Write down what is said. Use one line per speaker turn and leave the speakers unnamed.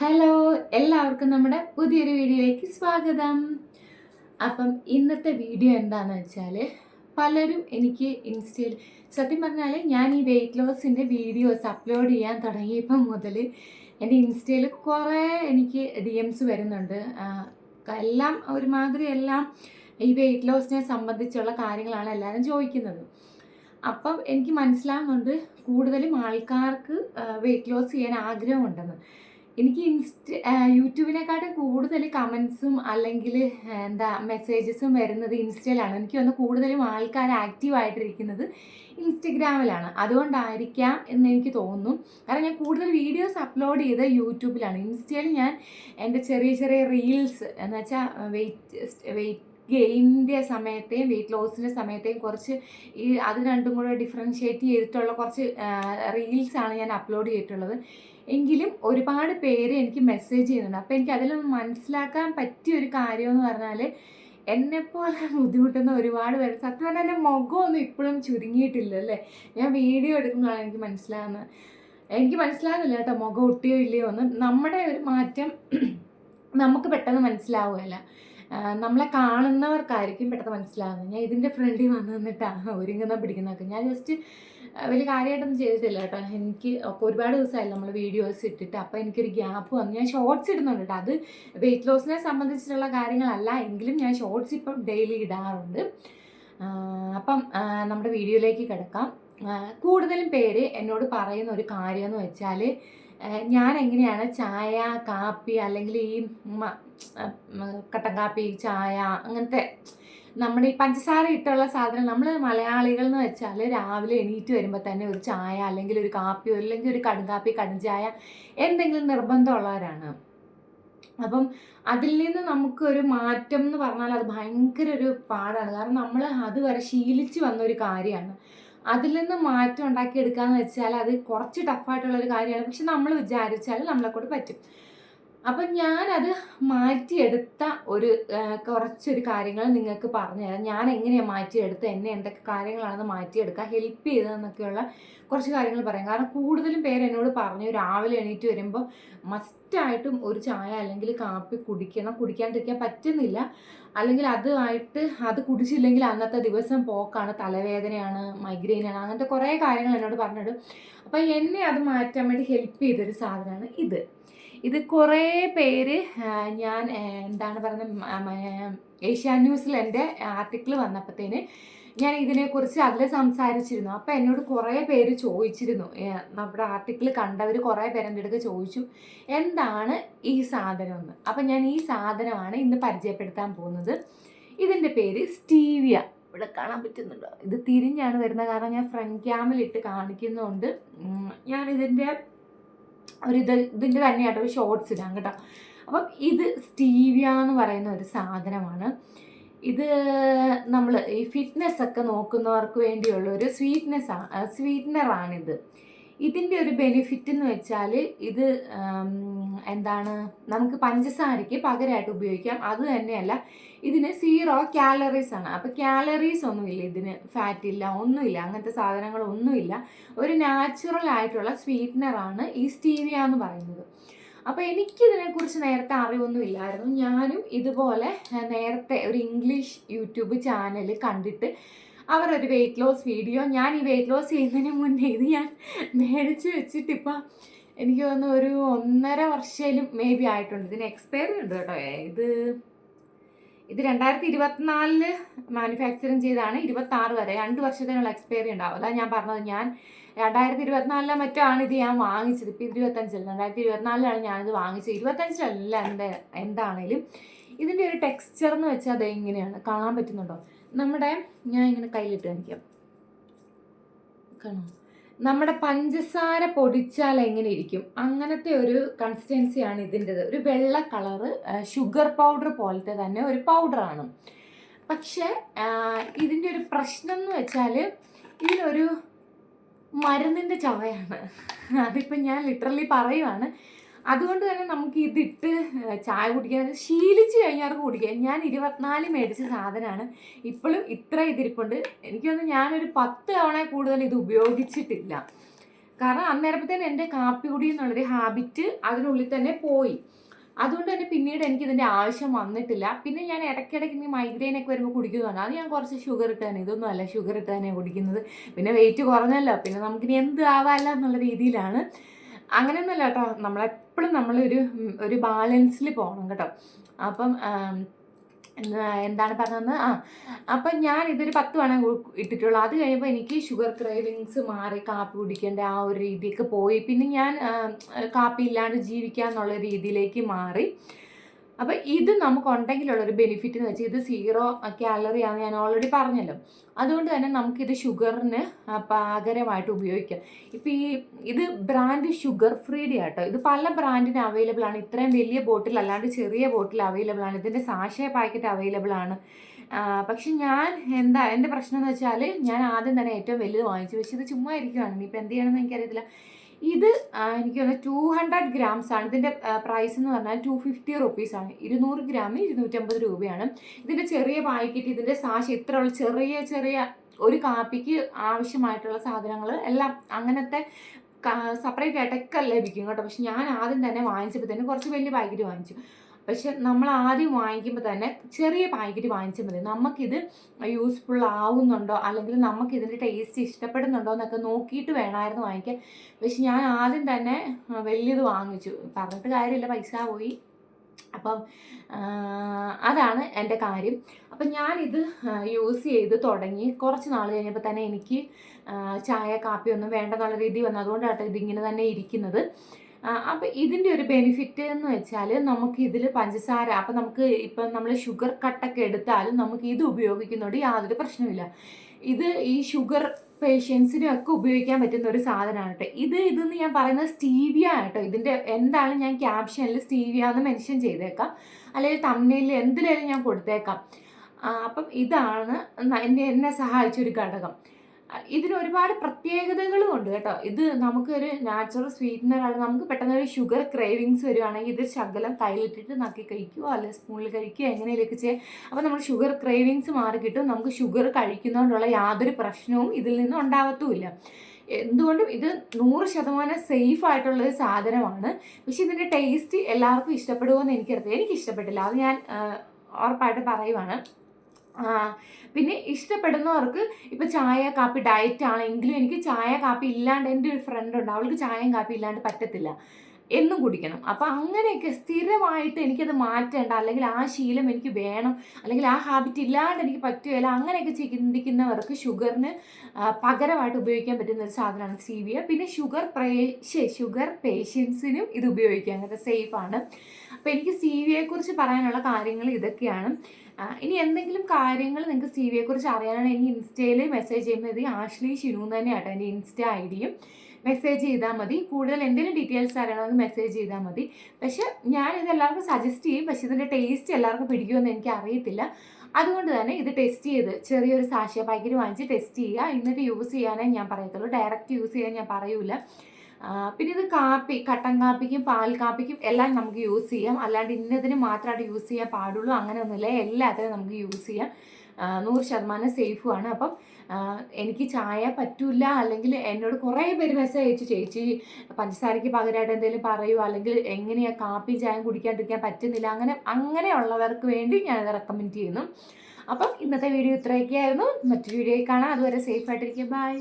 Hello എല്ലാവർക്കും നമ്മുടെ പുതിയൊരു വീഡിയോയിലേക്ക് സ്വാഗതം. അപ്പം ഇന്നത്തെ വീഡിയോ എന്താണെന്ന് വെച്ചാൽ പലരും എനിക്ക് ഇൻസ്റ്റയിൽ സത്യം പറഞ്ഞാൽ ഞാൻ ഈ വെയിറ്റ് ലോസിന്റെ വീഡിയോസ് അപ്ലോഡ് ചെയ്യാൻ തുടങ്ങിയപ്പം മുതൽ എന്റെ ഇൻസ്റ്റയിൽ കുറേ എനിക്ക് ഡി എംസ് വരുന്നുണ്ട്. എല്ലാം ഒരുമാതിരി എല്ലാം ഈ വെയിറ്റ് ലോസിനെ സംബന്ധിച്ചുള്ള കാര്യങ്ങളാണ് എല്ലാവരും ചോദിക്കുന്നത്. അപ്പം എനിക്ക് മനസ്സിലാകുന്നുണ്ട് കൂടുതലും ആൾക്കാർക്ക് വെയിറ്റ് ലോസ് ചെയ്യാൻ ആഗ്രഹമുണ്ടെന്ന്. എനിക്ക് ഇൻസ്റ്റ യൂട്യൂബിനെക്കാട്ടും കൂടുതൽ കമൻസും അല്ലെങ്കിൽ എന്താ മെസ്സേജസും വരുന്നത് ഇൻസ്റ്റയിലാണ്. എനിക്ക് വന്ന് കൂടുതലും ആൾക്കാർ ആക്റ്റീവ് ആയിട്ടിരിക്കുന്നത് ഇൻസ്റ്റഗ്രാമിലാണ്. അതുകൊണ്ടായിരിക്കാം എന്ന് എനിക്ക് തോന്നുന്നു. കാരണം ഞാൻ കൂടുതൽ വീഡിയോസ് അപ്ലോഡ് ചെയ്ത് യൂട്യൂബിലാണ്. ഇൻസ്റ്റയിൽ ഞാൻ എന്റെ ചെറിയ ചെറിയ റീൽസ് എന്ന് വെച്ചാൽ വെയിറ്റ് വെയിറ്റ് ഗെയിനിന്റെ സമയത്തെയും വെയിറ്റ് ലോസിന്റെ സമയത്തെയും കുറച്ച് ഈ അത് രണ്ടും കൂടെ ഡിഫറൻഷ്യേറ്റ് ചെയ്തിട്ടുള്ള കുറച്ച് റീൽസാണ് ഞാൻ അപ്ലോഡ് ചെയ്തിട്ടുള്ളത്. എങ്കിലും ഒരുപാട് പേര് എനിക്ക് മെസ്സേജ് ചെയ്യുന്നുണ്ട്. അപ്പോൾ എനിക്ക് അതിൽ മനസ്സിലാക്കാൻ പറ്റിയ ഒരു കാര്യം എന്ന് പറഞ്ഞാൽ എന്നെപ്പോലെ ബുദ്ധിമുട്ടുന്ന ഒരുപാട് പേര് സത്യം പറഞ്ഞാൽ എന്റെ മുഖമൊന്നും ഇപ്പോഴും ചുരുങ്ങിയിട്ടില്ല അല്ലേ? ഞാൻ വീഡിയോ എടുക്കുമ്പോഴാണ് എനിക്ക് മനസ്സിലാകുന്നത് എനിക്ക് മനസ്സിലാകുന്നില്ല കേട്ടോ മുഖം ഒട്ടിയോ ഇല്ലയോ എന്ന്. നമ്മുടെ ഒരു മാറ്റം നമുക്ക് പെട്ടെന്ന് മനസ്സിലാവുകയല്ല. നമ്മളെ കാണുന്നവർക്കായിരിക്കും പെട്ടെന്ന് മനസ്സിലാകുന്നത് ഞാൻ ഇതിന്റെ ഫ്രണ്ടിൽ വന്ന് നിന്നിട്ടാണ് ഒരുങ്ങുന്ന പിടിക്കുന്നതൊക്കെ. ഞാൻ ജസ്റ്റ് വലിയ കാര്യമായിട്ടൊന്നും ചെയ്തിട്ടില്ല കേട്ടോ. എനിക്ക് ഒരുപാട് ദിവസമായില്ല നമ്മൾ വീഡിയോസ് ഇട്ടിട്ട്. അപ്പോൾ എനിക്കൊരു ഗ്യാപ്പ് വന്നു. ഞാൻ ഷോർട്സ് ഇടുന്നുണ്ട് കേട്ടോ. അത് വെയിറ്റ് ലോസിനെ സംബന്ധിച്ചിട്ടുള്ള കാര്യങ്ങളല്ല. എങ്കിലും ഞാൻ ഷോർട്സ് ഇപ്പം ഡെയിലി ഇടാറുണ്ട്. അപ്പം നമ്മുടെ വീഡിയോയിലേക്ക് കിടക്കാം. കൂടുതലും പേര് എന്നോട് പറയുന്ന ഒരു കാര്യം എന്ന് വെച്ചാൽ ഞാൻ എങ്ങനെയാണ് ചായ കാപ്പി അല്ലെങ്കിൽ ഈ കട്ടൻ കാപ്പി ചായ അങ്ങനത്തെ നമ്മുടെ ഈ പഞ്ചസാര ഇട്ടുള്ള സാധനം നമ്മൾ മലയാളികൾ എന്ന് വെച്ചാൽ രാവിലെ എണീറ്റ് വരുമ്പോൾ തന്നെ ഒരു ചായ അല്ലെങ്കിൽ ഒരു കാപ്പി അല്ലെങ്കിൽ ഒരു കടും കാപ്പി കടും ചായ എന്തെങ്കിലും നിർബന്ധമുള്ളവരാണ്. അപ്പം അതിൽ നിന്ന് നമുക്കൊരു മാറ്റം എന്ന് പറഞ്ഞാൽ അത് ഭയങ്കര ഒരു പാടാണ്. കാരണം നമ്മൾ അതുവരെ ശീലിച്ച് വന്ന ഒരു കാര്യമാണ് അതിൽ നിന്ന് മാറ്റം ഉണ്ടാക്കിയെടുക്കാന്ന് വെച്ചാൽ അത് കുറച്ച് ടഫായിട്ടുള്ള ഒരു കാര്യമാണ്. പക്ഷെ നമ്മൾ വിചാരിച്ചാൽ നമ്മളെക്കൊണ്ട് പറ്റും. അപ്പം ഞാനത് മാറ്റിയെടുത്ത ഒരു കുറച്ചൊരു കാര്യങ്ങൾ നിങ്ങൾക്ക് പറഞ്ഞുതരാം ഞാൻ എങ്ങനെയാണ് മാറ്റിയെടുത്ത് എന്നെ എന്തൊക്കെ കാര്യങ്ങളാണെന്ന് മാറ്റിയെടുക്കുക ഹെൽപ്പ് ചെയ്തതെന്നൊക്കെയുള്ള കുറച്ച് കാര്യങ്ങൾ പറയാം. കാരണം കൂടുതലും പേര് എന്നോട് പറഞ്ഞു രാവിലെ എണീറ്റ് വരുമ്പോൾ മസ്റ്റായിട്ടും ഒരു ചായ അല്ലെങ്കിൽ കാപ്പി കുടിക്കണം. കുടിക്കാണ്ടിരിക്കാൻ പറ്റുന്നില്ല. അല്ലെങ്കിൽ അതുമായിട്ട് അത് കുടിച്ചില്ലെങ്കിൽ അന്നത്തെ ദിവസം പോക്കാണ് തലവേദനയാണ് മൈഗ്രെയിനാണ് അങ്ങനത്തെ കുറേ കാര്യങ്ങൾ എന്നോട് പറഞ്ഞിടും അപ്പോൾ എന്നെ അത് മാറ്റാൻ വേണ്ടി ഹെൽപ്പ് ചെയ്തൊരു സാധനമാണ് ഇത്. ഇത് കുറേ പേര് ഞാൻ എന്താണ് പറയുന്നത് ഏഷ്യാ ന്യൂസിൽ എന്റെ ആർട്ടിക്കിൾ വന്നപ്പോഴത്തേന് ഞാൻ ഇതിനെക്കുറിച്ച് അതിൽ സംസാരിച്ചിരുന്നു. അപ്പോൾ എന്നോട് കുറേ പേര് ചോദിച്ചിരുന്നു. നമ്മുടെ ആർട്ടിക്കിൾ കണ്ടവർ കുറേ പേര് എന്റെ ചോദിച്ചു എന്താണ് ഈ സാധനം എന്ന് അപ്പം ഞാൻ ഈ സാധനമാണ് ഇന്ന് പരിചയപ്പെടുത്താൻ പോകുന്നത്. ഇതിന്റെ പേര് സ്റ്റീവിയ. ഇവിടെ കാണാൻ പറ്റുന്നുണ്ടോ? ഇത് തിരിഞ്ഞാണ് വരുന്നത്. കാരണം ഞാൻ ഫ്രണ്ട് ക്യാമിലിട്ട് കാണിക്കുന്നതുകൊണ്ട് ഞാൻ ഇതിന്റെ ഒരു ഇത് ഇതിന്റെ തന്നെയായിട്ട് ഒരു ഷോർട്സ് ഇടാം കേട്ടോ. അപ്പം ഇത് സ്റ്റീവിയ എന്ന് പറയുന്ന ഒരു സാധനമാണ്. ഇത് നമ്മൾ ഈ ഫിറ്റ്നസ് ഒക്കെ നോക്കുന്നവർക്ക് വേണ്ടിയുള്ള ഒരു സ്വീറ്റ്നെസ് സ്വീറ്റ്നറാണിത് ഇതിന്റെ ഒരു ബെനിഫിറ്റ് എന്ന് വെച്ചാൽ ഇത് എന്താണ് നമുക്ക് പഞ്ചസാരയ്ക്ക് പകരമായിട്ട് ഉപയോഗിക്കാം. അത് തന്നെയല്ല ഇതിന് സീറോ കാലറീസ് ആണ്. അപ്പോൾ കാലറീസ് ഒന്നുമില്ല ഇതിന് ഫാറ്റ് ഇല്ല ഒന്നുമില്ല അങ്ങനത്തെ സാധനങ്ങളൊന്നുമില്ല. ഒരു നാച്ചുറൽ ആയിട്ടുള്ള സ്വീറ്റ്നറാണ് ഈ സ്റ്റീവിയ എന്ന് പറയുന്നത്. അപ്പോൾ എനിക്കിതിനെക്കുറിച്ച് നേരത്തെ അറിവൊന്നും ഇല്ലായിരുന്നു ഞാനും ഇതുപോലെ നേരത്തെ ഒരു ഇംഗ്ലീഷ് യൂട്യൂബ് ചാനൽ കണ്ടിട്ട് അവർ ഒരു വെയിറ്റ് ലോസ് വീഡിയോ ഞാൻ ഈ വെയിറ്റ് ലോസ് ചെയ്യുന്നതിന് മുന്നേ ഇത് ഞാൻ മേടിച്ച് വെച്ചിട്ടിപ്പോൾ എനിക്ക് തോന്നുന്നു ഒരു ഒന്നര വർഷയിലും മേ ബി ആയിട്ടുണ്ട്. ഇതിന് എക്സ്പയറി ഉണ്ട് കേട്ടോ. ഇത് ഇത് രണ്ടായിരത്തി ഇരുപത്തിനാലിൽ മാനുഫാക്ചറിങ് ചെയ്താണ് ഇരുപത്തി വരെ. രണ്ട് വർഷത്തിനുള്ള എക്സ്പയറി ഉണ്ടാവും. അതാണ് ഞാൻ പറഞ്ഞത്. ഞാൻ രണ്ടായിരത്തി ഇരുപത്തിനാലിലെ മറ്റോ ആണ് ഇത് ഞാൻ വാങ്ങിച്ചത്. ഇപ്പം ഇരുപത്തഞ്ചിൽ രണ്ടായിരത്തി ഇരുപത്തിനാലിലാണ് ഞാനിത് വാങ്ങിച്ചത്. ഇരുപത്തഞ്ചിലല്ല എന്താ എന്താണേലും. ഇതിന്റെ ഒരു ടെക്സ്ചർ എന്ന് വെച്ചാൽ അത് എങ്ങനെയാണ് കാണാൻ പറ്റുന്നുണ്ടോ? നമ്മുടെ ഞാൻ ഇങ്ങനെ കയ്യിലിട്ട് കാണിക്കാം. കാണാം നമ്മുടെ പഞ്ചസാര പൊടിച്ചാൽ എങ്ങനെ ഇരിക്കും? അങ്ങനത്തെ ഒരു കൺസിസ്റ്റൻസിയാണ് ഇതിന്റെത്. ഒരു വെള്ള കളറ് ഷുഗർ പൗഡർ പോലത്തെ തന്നെ ഒരു പൗഡറാണ് പക്ഷേ ഇതിന്റെ ഒരു പ്രശ്നം എന്ന് വെച്ചാൽ ഇതിനൊരു മരുന്നിന്റെ ചവയാണ്. അതിപ്പോൾ ഞാൻ ലിറ്ററലി പറയുവാണ്. അതുകൊണ്ട് തന്നെ നമുക്ക് ഇതിട്ട് ചായ കുടിക്കാൻ ശീലിച്ച് കഴിഞ്ഞാൽ കുടിക്കാം ഞാൻ ഇരുപത്തിനാല് മേടിച്ച സാധനമാണ് ഇപ്പോഴും ഇത്ര ഇതിരിപ്പുണ്ട്. എനിക്കൊന്ന് ഞാനൊരു പത്ത് തവണ കൂടുതൽ ഇത് ഉപയോഗിച്ചിട്ടില്ല. കാരണം അന്നേരപ്പത്തേന് എന്റെ കാപ്പി കുടി എന്നുള്ളൊരു ഹാബിറ്റ് അതിനുള്ളിൽ തന്നെ പോയി. അതുകൊണ്ട് തന്നെ പിന്നീട് എനിക്ക് ഇതിന്റെ ആവശ്യം വന്നിട്ടില്ല. പിന്നെ ഞാൻ ഇടയ്ക്കിടയ്ക്ക് ഇനി മൈഗ്രെയിൻ ഒക്കെ വരുമ്പോൾ കുടിക്കുന്നതാണ്. അത് ഞാൻ കുറച്ച് ഷുഗർ ഇട്ടാണ് തന്നെ ഇതൊന്നും അല്ല ഷുഗർ ഇട്ട് തന്നെ കുടിക്കുന്നത്. പിന്നെ വെയിറ്റ് കുറഞ്ഞല്ലോ. പിന്നെ നമുക്കിനി എന്ത് ആവാല്ല എന്നുള്ള രീതിയിലാണ്. അങ്ങനെയൊന്നുമല്ല കേട്ടോ. നമ്മളെപ്പോഴും നമ്മളൊരു ഒരു ബാലൻസിൽ പോകണം കേട്ടോ. അപ്പം എന്താണ് പറഞ്ഞത് ആ അപ്പം ഞാൻ ഇതൊരു പത്ത് വേണം ഇട്ടിട്ടുള്ളൂ. അത് കഴിയുമ്പോൾ എനിക്ക് ഷുഗർ ക്രേവിങ്സ് മാറി കാപ്പി കുടിക്കേണ്ട ആ ഒരു രീതിയൊക്കെ പോയി. പിന്നെ ഞാൻ കാപ്പി ഇല്ലാണ്ട് ജീവിക്കുക എന്നുള്ള രീതിയിലേക്ക് മാറി. അപ്പം ഇത് നമുക്ക് ഉണ്ടെങ്കിലുള്ള ഒരു ബെനിഫിറ്റ് എന്ന് വെച്ചാൽ ഇത് സീറോ കാലറി ആണ് ഞാൻ ഓൾറെഡി പറഞ്ഞല്ലോ. അതുകൊണ്ട് തന്നെ നമുക്കിത് ഷുഗറിന് പകരമായിട്ട് ഉപയോഗിക്കാം. ഇപ്പം ഈ ഇത് ബ്രാൻഡ് ഷുഗർ ഫ്രീഡി ആട്ടോ. ഇത് പല ബ്രാൻഡിന് അവൈലബിൾ ആണ്. ഇത്രയും വലിയ ബോട്ടിൽ അല്ലാണ്ട് ചെറിയ ബോട്ടിൽ അവൈലബിൾ ആണ്. ഇതിന്റെ സാശയ പാക്കറ്റ് അവൈലബിൾ ആണ്. പക്ഷെ ഞാൻ എന്താ എന്റെ പ്രശ്നം എന്ന് വെച്ചാൽ ഞാൻ ആദ്യം തന്നെ ഏറ്റവും വലുത് വാങ്ങിച്ചു. പക്ഷെ ഇത് ചുമ്മാ ഇരിക്കുകയാണ് ഇനിയിപ്പോൾ എന്ത് ചെയ്യണമെന്ന് എനിക്കറിയത്തില്ല. ഇത് എനിക്ക് തോന്നുന്നത് ടു ഹൺഡ്രഡ് ഗ്രാംസ് ആണ്. ഇതിന്റെ പ്രൈസ് എന്ന് പറഞ്ഞാൽ ടു ഫിഫ്റ്റി റുപ്പീസ് ആണ്. ഇരുന്നൂറ് ഗ്രാമിന് ഇരുന്നൂറ്റമ്പത് രൂപയാണ്. ഇതിന്റെ ചെറിയ പായ്ക്കറ്റ് ഇതിന്റെ സാശ ഇത്രയുള്ള ചെറിയ ചെറിയ ഒരു കാപ്പിക്ക് ആവശ്യമായിട്ടുള്ള സാധനങ്ങൾ എല്ലാം അങ്ങനത്തെ സെപ്പറേറ്റ് ആയിട്ടൊക്കെ ലഭിക്കും കേട്ടോ. പക്ഷെ ഞാൻ ആദ്യം തന്നെ വാങ്ങിച്ചപ്പോൾ തന്നെ കുറച്ച് വലിയ പാക്കറ്റ് വാങ്ങിച്ചു. പക്ഷെ നമ്മൾ ആദ്യം വാങ്ങിക്കുമ്പോൾ തന്നെ ചെറിയ പാക്കറ്റ് വാങ്ങിച്ചാൽ മതി. നമുക്കിത് യൂസ്ഫുൾ ആവുന്നുണ്ടോ? അല്ലെങ്കിൽ നമുക്ക് ഇതിന്റെ ടേസ്റ്റ് ഇഷ്ടപ്പെടുന്നുണ്ടോ എന്നൊക്കെ നോക്കിയിട്ട് വേണമായിരുന്നു വാങ്ങിക്കാൻ. പക്ഷെ ഞാൻ ആദ്യം തന്നെ വലിയത് വാങ്ങിച്ചു. പറഞ്ഞിട്ട് കാര്യമില്ല പൈസ പോയി. അപ്പം അതാണ് എന്റെ കാര്യം. അപ്പം ഞാനിത് യൂസ് ചെയ്ത് തുടങ്ങി. കുറച്ച് നാൾ കഴിഞ്ഞപ്പോൾ തന്നെ എനിക്ക് ചായ കാപ്പി ഒന്നും വേണ്ടെന്നുള്ള രീതി വന്നു. അതുകൊണ്ടാണ് ഇതിങ്ങനെ തന്നെ ഇരിക്കുന്നത്. അപ്പം ഇതിന്റെ ഒരു ബെനിഫിറ്റ് എന്ന് വെച്ചാൽ നമുക്ക് ഇതിൽ പഞ്ചസാര അപ്പോൾ നമുക്ക് ഇപ്പം നമ്മൾ ഷുഗർ കട്ടൊക്കെ എടുത്താലും നമുക്ക് ഇത് ഉപയോഗിക്കുന്നതുകൊണ്ട് യാതൊരു പ്രശ്നമില്ല ഇത് ഈ ഷുഗർ പേഷ്യൻസിനും ഒക്കെ ഉപയോഗിക്കാൻ പറ്റുന്ന ഒരു സാധനമാണ് കേട്ടോ ഇത് ഇതെന്ന് ഞാൻ പറയുന്നത് സ്റ്റീവിയ കേട്ടോ ഇതിന്റെ എന്താണ് ഞാൻ ക്യാപ്ഷനിൽ സ്റ്റീവിയ എന്ന് മെൻഷൻ ചെയ്തേക്കാം. അല്ലെങ്കിൽ തമ്മിൽ എന്തിലേലും ഞാൻ കൊടുത്തേക്കാം. അപ്പം ഇതാണ് എന്നെ എന്നെ സഹായിച്ച ഒരു ഘടകം. ഇതിന് ഒരുപാട് പ്രത്യേകതകളും ഉണ്ട് കേട്ടോ. ഇത് നമുക്കൊരു നാച്ചുറൽ സ്വീറ്റ്നറാണ് നമുക്ക് പെട്ടെന്ന് ഒരു ഷുഗർ ക്രേവിങ്സ് വരുവാണെങ്കിൽ ഇത് ശകലം തൈലിട്ടിട്ട് നക്കി കഴിക്കുകയോ അല്ലെങ്കിൽ സ്പൂണിൽ കഴിക്കുകയോ എങ്ങനെയൊക്കെ ചെയ്യാം? അപ്പോൾ നമ്മൾ ഷുഗർ ക്രേവിങ്സ് മാറി കിട്ടും. നമുക്ക് ഷുഗർ കഴിക്കുന്നതുകൊണ്ടുള്ള യാതൊരു പ്രശ്നവും ഇതിൽ നിന്ന് ഉണ്ടാകത്തുമില്ല എന്തുകൊണ്ടും ഇത് നൂറ് ശതമാനം സേഫ് ആയിട്ടുള്ള ഒരു സാധനമാണ്. പക്ഷെ ഇതിന്റെ ടേസ്റ്റ് എല്ലാവർക്കും ഇഷ്ടപ്പെടുമോ എന്ന് എനിക്കറിയാം എനിക്ക് ഇഷ്ടപ്പെട്ടില്ല അത് ഞാൻ ഉറപ്പായിട്ട് പറയുവാണ്. പിന്നെ ഇഷ്ടപ്പെടുന്നവർക്ക് ഇപ്പോൾ ചായ കാപ്പി ഡയറ്റ് ആണെങ്കിലും എനിക്ക് ചായ കാപ്പി ഇല്ലാണ്ട് എന്റെ ഒരു ഫ്രണ്ട് ഉണ്ട്. അവൾക്ക് ചായയും കാപ്പി ഇല്ലാണ്ട് പറ്റത്തില്ല. എന്നും കുടിക്കണം. അപ്പോൾ അങ്ങനെയൊക്കെ സ്ഥിരമായിട്ട് എനിക്കത് മാറ്റേണ്ട. അല്ലെങ്കിൽ ആ ശീലം എനിക്ക് വേണം. അല്ലെങ്കിൽ ആ ഹാബിറ്റ് ഇല്ലാണ്ട് എനിക്ക് പറ്റുകയില്ല. അങ്ങനെയൊക്കെ ചിന്തിക്കുന്നവർക്ക് ഷുഗറിന് പകരമായിട്ട് ഉപയോഗിക്കാൻ പറ്റുന്ന ഒരു സാധനമാണ് സീവിയ പിന്നെ ഷുഗർ പ്രേ ഷുഗർ പേഷ്യൻസിനും ഇത് ഉപയോഗിക്കാം അങ്ങനെ സേഫാണ് അപ്പോൾ എനിക്ക് സീവിയെക്കുറിച്ച് പറയാനുള്ള കാര്യങ്ങൾ ഇതൊക്കെയാണ്. ഇനി എന്തെങ്കിലും കാര്യങ്ങൾ നിങ്ങൾക്ക് സി കുറിച്ച് അറിയാനാണ് എനിക്ക് ഇൻസ്റ്റയിൽ മെസ്സേജ് ചെയ്യുമ്പോൾ ഇത് ആഷ്ലി ഷിനു തന്നെയാട്ടോ എന്റെ ഇൻസ്റ്റ ഐ ഡിയും. മെസ്സേജ് ചെയ്താൽ മതി. കൂടുതൽ എന്തെങ്കിലും ഡീറ്റെയിൽസ് അറിയണമെങ്കിൽ മെസ്സേജ് ചെയ്താൽ മതി. പക്ഷെ ഇത് എല്ലാവർക്കും സജസ്റ്റ് ചെയ്യും. പക്ഷെ ഇതിന്റെ ടേസ്റ്റ് എല്ലാവർക്കും പിടിക്കുമെന്ന് എനിക്ക് അറിയത്തില്ല. അതുകൊണ്ട് തന്നെ ഇത് ടെസ്റ്റ് ചെയ്ത് ചെറിയൊരു സാക്ഷ്യ പാക്കറ്റ് വാങ്ങിച്ച് ടെസ്റ്റ് ചെയ്യുക. എന്നിട്ട് യൂസ് ചെയ്യാനേ ഞാൻ പറയത്തുള്ളൂ. ഡയറക്റ്റ് യൂസ് ചെയ്യാൻ ഞാൻ പറയൂല. പിന്നെ ഇത് കാപ്പി കട്ടൻ കാപ്പിക്കും പാൽ കാപ്പിക്കും എല്ലാം നമുക്ക് യൂസ് ചെയ്യാം. അല്ലാണ്ട് ഇന്നതിന് മാത്രമായിട്ട് യൂസ് ചെയ്യാൻ പാടുള്ളൂ. അങ്ങനെയൊന്നുമില്ല. എല്ലാത്തിനും നമുക്ക് യൂസ് ചെയ്യാം. നൂറ് ശതമാനം സേഫുമാണ് അപ്പം എനിക്ക് ചായ പറ്റില്ല അല്ലെങ്കിൽ എന്നോട് കുറേ പേര് മെസ്സേജ് അയച്ചു. ചേച്ചി പഞ്ചസാരയ്ക്ക് പകരമായിട്ട് എന്തെങ്കിലും പറയൂ. അല്ലെങ്കിൽ എങ്ങനെയാണ് കാപ്പി ചായ കുടിക്കാണ്ടിരിക്കാൻ പറ്റുന്നില്ല. അങ്ങനെ അങ്ങനെയുള്ളവർക്ക് വേണ്ടി ഞാനത് റെക്കമെൻഡ് ചെയ്യുന്നു. അപ്പം ഇന്നത്തെ വീഡിയോ ഇത്രയൊക്കെയായിരുന്നു. മറ്റൊരു വീഡിയോയിൽ കാണാം. അതുവരെ സേഫ് ആയിട്ടിരിക്കുക. ബൈ